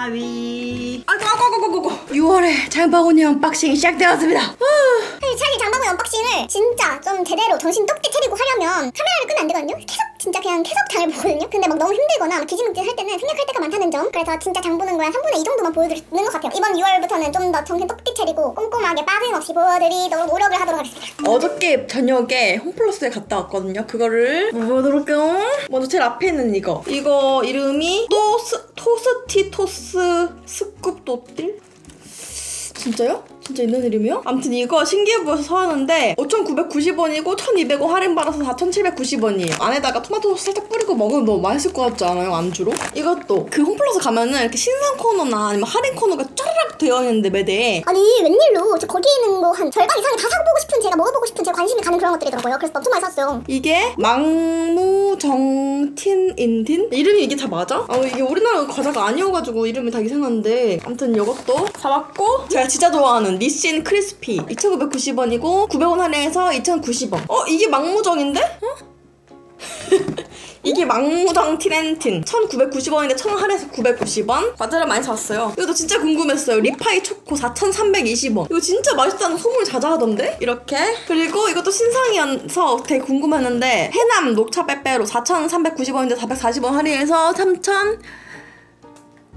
하위. 아이고, 아이고, 아이고, 아이고, 아이고. 6월에 장바구니 언박싱이 시작되었습니다. 후. 차라리 장바구니 언박싱을 진짜 좀 제대로 정신 똑띠 차리고 하려면 카메라를 끄면 안 되거든요. 계속 진짜 그냥 계속 장을 보거든요. 근데 막 너무 힘들거나 막 기지국지 할 때는 생략할 때가 많다는 점. 그래서 진짜 장 보는 거에 3분의 2 정도만 보여드리는 것 같아요. 이번 6월부터는 좀 더 정신 똑띠 차리고 꼼꼼하게 빠짐없이 보여드리도록 노력을 하도록 하겠습니다. 어저께 저녁에 홈플러스에 갔다 왔거든요. 그거를 보도록 할게요. 먼저 제일 앞에 있는 이거. 이거 이름이 토스, 토스티 토스 스쿱 도뜰? 진짜요? 진짜 있는 이름이요? 아무튼 이거 신기해 보여서 사왔는데 5,990원이고 1,200원 할인 받아서 4,790원이에요. 안에다가 토마토 소스 살짝 뿌리고 먹으면 너무 맛있을 것 같지 않아요? 안주로? 이것도 그 홈플러스 가면은 이렇게 신상 코너나 아니면 할인 코너가 쫘르륵 되어 있는데 매대에 아니 웬일로 저 거기에 있는 거 한 절반 이상이 다 사보고 싶은 제가 먹어보고 싶은 제 관심이 가는 그런 것들이더라고요. 그래서 엄청 많이 샀어요. 이게 망무정틴인틴? 이름이 이게 다 맞아? 아 이게 우리나라 과자가 아니어가지고 이름이 다 이상한데 아무튼 이것도 사봤고 제가 진짜 좋아하는 니신 크리스피 2,990원이고 900원 할인해서 2,090원 어? 이게 망무정인데? 어? 이게 망무정 티렌틴. 1990원인데 1000원 할인해서 990원? 과자를 많이 샀어요. 이것도 진짜 궁금했어요. 리파이 초코 4320원. 이거 진짜 맛있다는 소문이 자자하던데? 이렇게. 그리고 이것도 신상이어서 되게 궁금했는데 해남 녹차 빼빼로 4390원인데 440원 할인해서 3000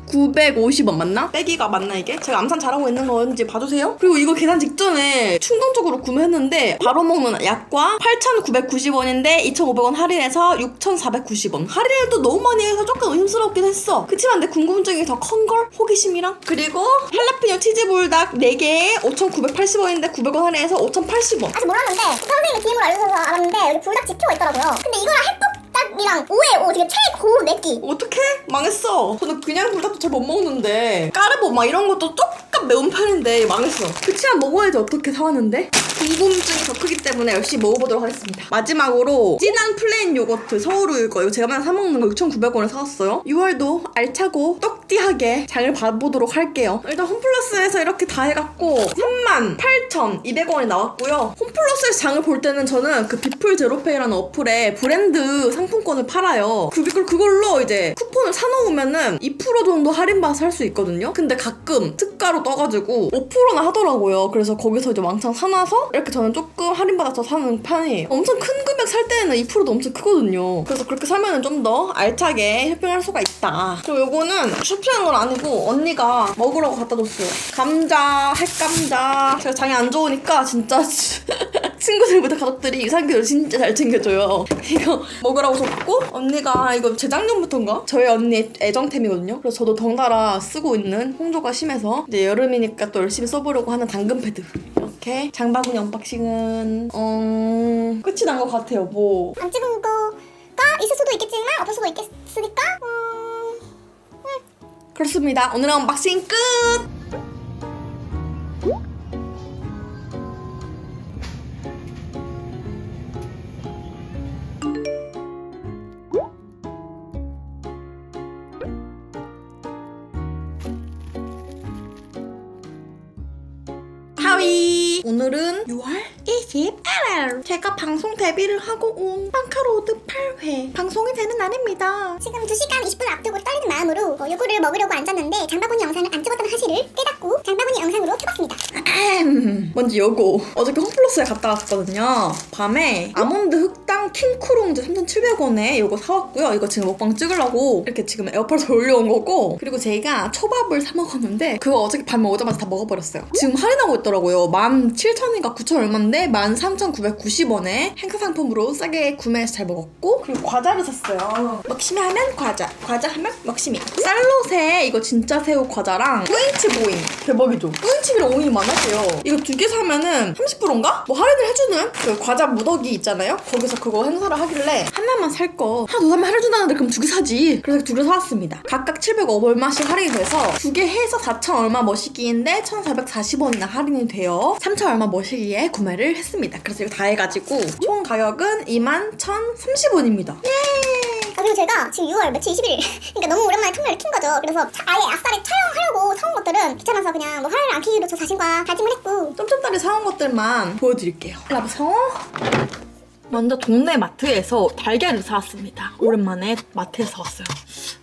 950원 맞나? 빼기가 맞나 이게? 제가 암산 잘하고 있는 건지 봐주세요. 그리고 이거 계산 직전에 충동적으로 구매했는데 바로 먹는 약과 8,990원인데 2,500원 할인해서 6,490원. 할인을 또 너무 많이 해서 조금 의심스럽긴 했어. 그치만 내 궁금증이 더 큰 걸? 호기심이랑. 그리고 할라피뇨 치즈볼닭 4개에 5,980원인데 900원 할인해서 5,080원. 아직 몰랐는데 선생님이 DM으로 알려줘서 알았는데 여기 불닭 지표가 있더라고요. 근데 이거랑 햇 국닭이랑 5에 5 지금 최고 맵기. 어떡해? 망했어. 저는 그냥 불닭도 잘 못 먹는데 까르보 막 이런 것도 조금 매운 편인데 망했어. 그치만 먹어야지 어떻게 사왔는데? 궁금증이 더 크기 때문에 열심히 먹어보도록 하겠습니다. 마지막으로 진한 플레인 요거트 서울우유 거 이거 제가 맨날 사먹는 거 6,900원에 사왔어요. 6월도 알차고 떡띠하게 장을 봐보도록 할게요. 일단 홈플러스에서 이렇게 다 해갖고 38,200원이 나왔고요. 홈플러스에서 장을 볼 때는 저는 그 비풀 제로페이라는 어플에 브랜드 상품 권을 팔아요. 그, 그걸 그걸로 이제 쿠폰을 사놓으면은 2% 정도 할인받아서 살수 있거든요. 근데 가끔 특가로 떠가지고 5%나 하더라고요. 그래서 거기서 이제 왕창 사놔서 이렇게 저는 조금 할인받아서 사는 편이에요. 엄청 큰 금액 살 때는 2%도 엄청 크거든요. 그래서 그렇게 사면은 좀 더 알차게 쇼핑할 수가 있다. 그리고 요거는 쇼핑한 건 아니고 언니가 먹으라고 갖다 줬어요. 감자, 핵감자. 제가 장이 안 좋으니까 진짜 친구들보다 가족들이 유산균을 진짜 잘 챙겨줘요. 이거 먹으라고 줬고 언니가 이거 재작년부터인가 저희 언니 애정템이거든요. 그래서 저도 덩달아 쓰고 있는 홍조가 심해서 이제 여름이니까 또 열심히 써보려고 하는 당근 패드. 이렇게 장바구니 언박싱은 어 끝이 난 것 같아요. 뭐 안 찍은 거가 있을 수도 있겠지만 없을 수도 있겠으니까 음, 그렇습니다. 오늘은 언박싱 끝. 오늘은 6월 21일. 제가 방송 데뷔를 하고 온 빵카로드 8회. 방송이 되는 날입니다. 지금 2시간 20분 앞두고 떨리는 마음으로 어, 요거를 먹으려고 앉았는데 장바구니 영상을 안 찍었다는 사실을 깨닫고 장바구니 영상으로 켜봤습니다. 먼저 요거. 어저께 홈플러스에 갔다 왔거든요. 밤에 아몬드 흑당 킹크롱즈 3,700원에 요거 사왔고요. 이거 지금 먹방 찍으려고 이렇게 지금 에어팟에 올려온 거고. 그리고 제가 초밥을 사 먹었는데 그거 어저께 밤에 오자마자 다 먹어버렸어요. 지금 할인하고 있더라고요. 17,000인가 9,000 얼마인데 13,990원에 행사 상품으로 싸게 구매해서 잘 먹었고. 그리고 과자를 샀어요. 먹심이 하면 과자. 과자 하면 먹심이. 쌀롯에 이거 진짜 새우 과자랑 뿌잉칩 오잉 대박이죠? 뿌잉칩이랑 오잉이 많 았어요. 이거 두 개 사면은 30%인가? 뭐 할인을 해주는 그 과자 무더기 있잖아요? 거기서 그거 행사를 하길래 하나만 살 거. 하나 더 사면 할인해준다는데 그럼 두 개 사지. 그래서 두 개 사왔습니다. 각각 700억 얼마씩 할인이 돼서 두 개 해서 4,000 얼마 머시기인데 1,440원이나 할인이 돼요. 3,000 얼마 머시기에 구매를 했습니다. 그래서 이거 다 해가지고 총 가격은 21,030원입니다. 아, 그리고 제가 지금 6월 며칠 21일 그러니까 너무 오랜만에 통화를 킨 거죠. 그래서 차- 아예 아싸리 촬영하려고 사온 것들은 귀찮아서 그냥 뭐 할인을 안 키기로 저 자신과 다짐을 했고 쫌쫌다리 사온 것들만 보여드릴게요. 라보서 먼저 동네 마트에서 달걀을 사왔습니다. 오랜만에 마트에서 사왔어요.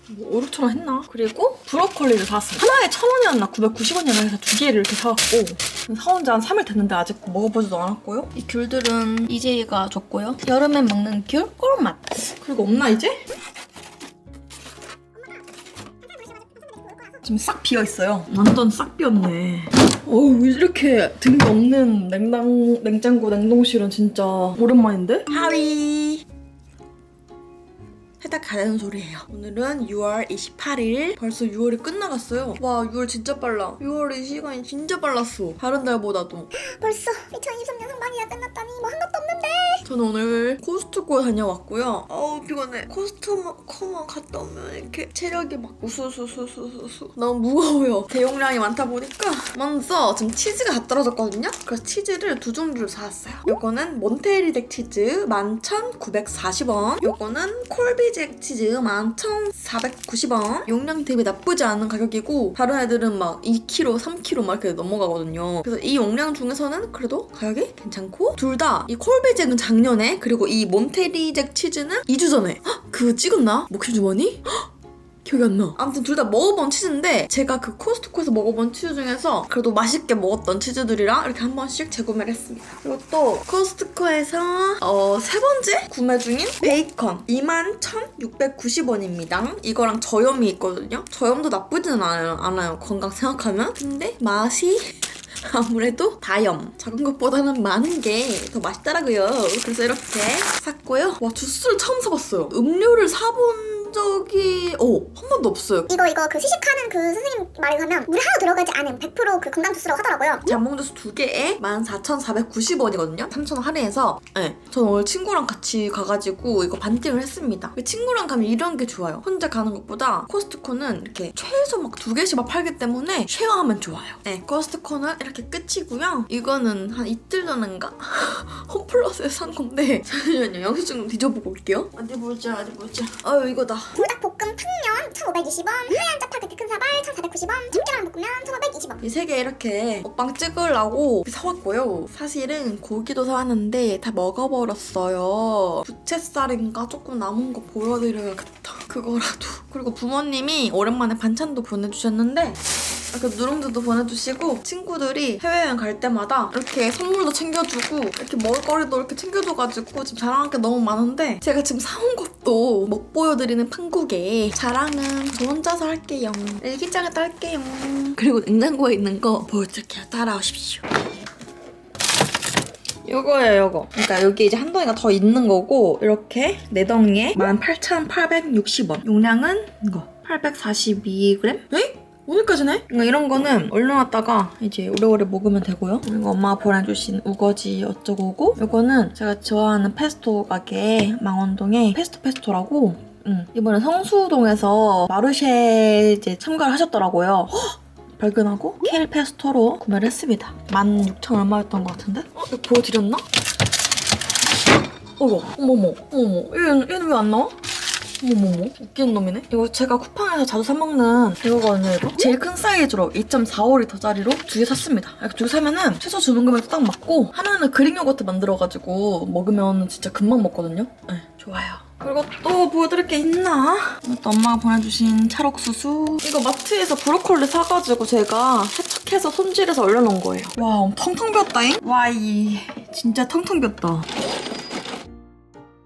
뭐 5, 6천 원 했나? 그리고 브로콜리를 사왔습니다. 하나에 천 원이었나 990원이었나 해서 두 개를 이렇게 사왔고 사온 지 한 3일 됐는데 아직 먹어보지도 않았고요. 이 귤들은 이재희가 줬고요. 여름엔 먹는 귤 꿀맛. 그리고 없나 이제? 지금 싹 비어 있어요. 완전 싹 비었네. 어우 이렇게 등이 없는 냉장 냉장고 냉동실은 진짜 오랜만인데? 하위. 해딱 가는 소리예요. 오늘은 6월 28일. 벌써 6월이 끝나갔어요. 와 6월 진짜 빨라. 6월의 시간이 진짜 빨랐어. 다른 달보다도. 벌써 2023년 상반기가 끝났다니 뭐 한 것도 없는데 저는 오늘 코스트코 다녀왔고요. 어우 피곤해. 코스트코만 갔다 오면 이렇게 체력이 막 우수수수수수 너무 무거워요. 대용량이 많다 보니까 먼저 지금 치즈가 다 떨어졌거든요. 그래서 치즈를 두 종류를 사왔어요. 요거는 몬테리덱 치즈 11,940원. 요거는 콜비잭 치즈 11,490원. 용량 대비 나쁘지 않은 가격이고 다른 애들은 막 2kg, 3kg 막 이렇게 넘어가거든요. 그래서 이 용량 중에서는 그래도 가격이 괜찮고 둘 다 이 콜비잭은 작년에 그리고 이 몬테리잭 치즈는 2주 전에 헉, 그거 찍었나? 목심 주머니? 헉, 기억이 안 나. 아무튼 둘 다 먹어본 치즈인데 제가 그 코스트코에서 먹어본 치즈 중에서 그래도 맛있게 먹었던 치즈들이랑 이렇게 한 번씩 재구매를 했습니다. 그리고 또 코스트코에서 어, 세 번째 구매 중인 베이컨 21,690원입니다. 이거랑 저염이 있거든요. 저염도 나쁘지는. 않아요. 건강 생각하면. 근데 맛이 아무래도 다염. 작은 것보다는 많은 게 더 맛있더라고요. 그래서 이렇게 샀고요. 와, 주스를 처음 사봤어요. 음료를 사본 적이, 어, 한 번도 없어요. 이거 이거 그 시식하는 그 선생님 말에 가면 물 하나 들어가지 않은 100%그 건강 주스라고 하더라고요 잠봉 주스 두 개에 14,490원이거든요. 3,000원 할인해서. 네. 저는 오늘 친구랑 같이 가가지고 이거 반띵을 했습니다. 친구랑 가면 이런 게 좋아요. 혼자 가는 것보다 코스트코는 이렇게 최소 막 두 개씩 막 팔기 때문에 쉐어하면 좋아요. 네. 코스트코는 이렇게 끝이고요. 이거는 한 이틀 전인가? 홈플러스에서 산 건데. 잠시만요. 영수증 좀 뒤져보고 올게요. 어디 보자, 어디 보자. 아유, 이거다. 불닭볶음 탕면 1,520원 하얀 짜파게티 큰 사발 1,490원 참깨랑 볶음면 1,520원 이 세 개 이렇게 먹방 찍으려고 사왔고요. 사실은 고기도 사왔는데 다 먹어버렸어요. 부채살인가 조금 남은 거 보여드려야겠다. 그거라도. 그리고 부모님이 오랜만에 반찬도 보내주셨는데 이렇게 누룽지도 보내주시고 친구들이 해외여행 갈 때마다 이렇게 선물도 챙겨주고 이렇게 먹을거리도 이렇게 챙겨줘가지고 지금 자랑할 게 너무 많은데 제가 지금 사온 것도 못 보여드리는 판국에 자랑은 저 혼자서 할게요. 일기장에다 할게요. 그리고 냉장고에 있는 거 보여드릴게요. 따라오십시오. 요거예요, 요거. 그러니까 여기 이제 한 덩이가 더 있는 거고 이렇게 네 덩이에 18,860원. 용량은 이거 842g? 에? 오늘까지네? 그러니까 이런 거는 얼려놨다가 이제 오래오래 먹으면 되고요. 그리고 엄마가 보내주신 우거지 어쩌고고 이거는 제가 좋아하는 페스토 가게 망원동에 페스토 페스토라고 음, 이번에 성수동에서 마르쉐 이제 참가를 하셨더라고요. 헉! 발견하고 케일 페스토로 구매를 했습니다. 16,000 얼마였던 것 같은데? 어? 이거 보여드렸나? 어머, 어머머, 어머머. 얘는, 얘는 왜 안 나와? 어머머머. 웃기는 놈이네. 이거 제가 쿠팡에서 자주 사먹는 이거거든요, 이거. 제일 큰 사이즈로 2.45리터짜리로 두 개 샀습니다. 이렇게 두개 사면은 최소 주문 금액 딱 맞고 하나는 그릭 요거트 만들어가지고 먹으면 진짜 금방 먹거든요. 네, 좋아요. 그리고 또 보여드릴 게 있나? 이것도 엄마가 보내주신 찰옥수수. 이거 마트에서 브로콜리 사가지고 제가 세척해서 손질해서 얼려놓은 거예요. 와, 텅텅 비었다잉? 와, 이 진짜 텅텅 비었다.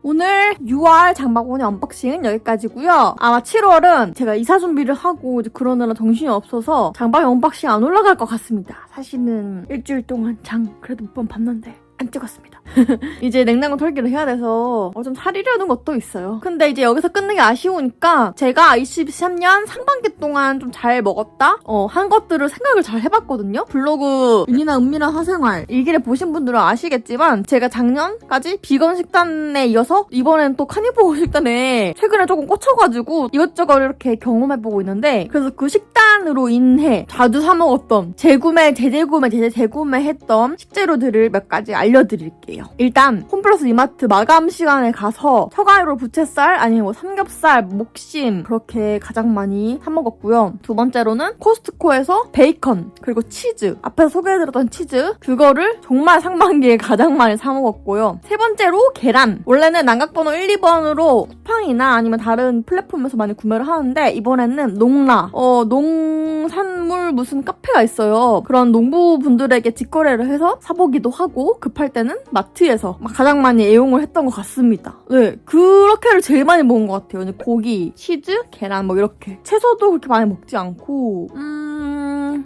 오늘 6월 장바구니 언박싱은 여기까지고요. 아마 7월은 제가 이사 준비를 하고 그러느라 정신이 없어서 장바구니 언박싱 안 올라갈 것 같습니다. 사실은 일주일 동안 장 그래도 몇 번 봤는데 안 찍었습니다. 이제 냉장고 털기를 해야 돼서 어, 좀 사리려는 것도 있어요. 근데 이제 여기서 게 아쉬우니까 제가 23년 상반기 동안 좀 잘 먹었다? 어, 한 것들을 생각을 잘 해봤거든요? 블로그 윤이나 은밀한 사생활 일기를 보신 분들은 아시겠지만 제가 작년까지 비건 식단에 이어서 이번엔 또 카니보어 식단에 최근에 조금 꽂혀가지고 이것저것 이렇게 경험해보고 있는데 그래서 그 식단으로 인해 자주 사먹었던 재구매, 재재구매, 재재구매 했던 식재료들을 몇 가지 알려 알려드릴게요. 일단 홈플러스 이마트 마감 시간에 가서 처가로 부채살 아니면 뭐 삼겹살, 목심 그렇게 가장 많이 사 먹었고요. 두 번째로는 코스트코에서 베이컨 그리고 치즈 앞에서 소개해드렸던 치즈 그거를 정말 상반기에 가장 많이 사 먹었고요. 세 번째로 계란 원래는 난각번호 1, 2번으로 쿠팡이나 아니면 다른 플랫폼에서 많이 구매를 하는데 이번에는 농라 어 농산물 무슨 카페가 있어요. 그런 농부분들에게 직거래를 해서 사보기도 하고 급할 때는 마트에서 막 가장 많이 애용을 했던 것 같습니다. 네 그렇게를 제일 많이 먹은 것 같아요. 고기, 치즈, 계란 뭐 이렇게 채소도 그렇게 많이 먹지 않고 음...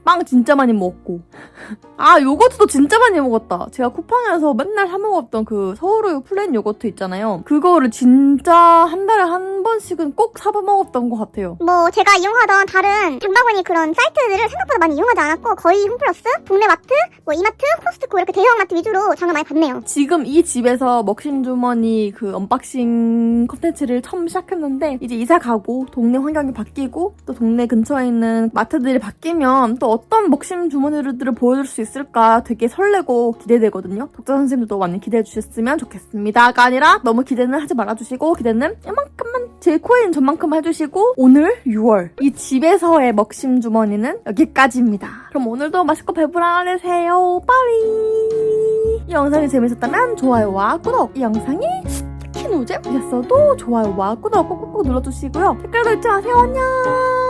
빵 진짜 많이 먹었고 아 요거트도 진짜 많이 먹었다. 제가 쿠팡에서 맨날 사 먹었던 그 서울우유 플레인 요거트 있잖아요. 그거를 진짜 한 달에 한 번씩은 꼭 사봐 먹었던 것 같아요. 뭐 제가 이용하던 다른 장바구니 그런 사이트들을 생각보다 많이 이용하지 않았고 거의 홈플러스, 동네 마트, 뭐 이마트, 코스트코 이렇게 대형 마트 위주로 장을 많이 봤네요. 지금 이 집에서 먹심주머니 그 언박싱 컨텐츠를 처음 시작했는데 이제 이사 가고 동네 환경이 바뀌고 또 동네 근처에 있는 마트들이 바뀌면 또 어떤 먹심 주머니들을 보여줄 수 있을까 되게 설레고 기대되거든요. 독자 선생님들도 많이 기대해 주셨으면 좋겠습니다가 아니라 너무 기대는 하지 말아주시고 기대는 이만큼만 제 코인 전만큼 해주시고 오늘 6월 이 집에서의 먹심 주머니는 여기까지입니다. 그럼 오늘도 맛있고 배불러내세요. 빠이! 이 영상이 재밌었다면 좋아요와 구독 이 영상이 스키노잼이었어도 좋아요와 구독 꼭꼭꼭 눌러주시고요 댓글도 잊지 마세요 안녕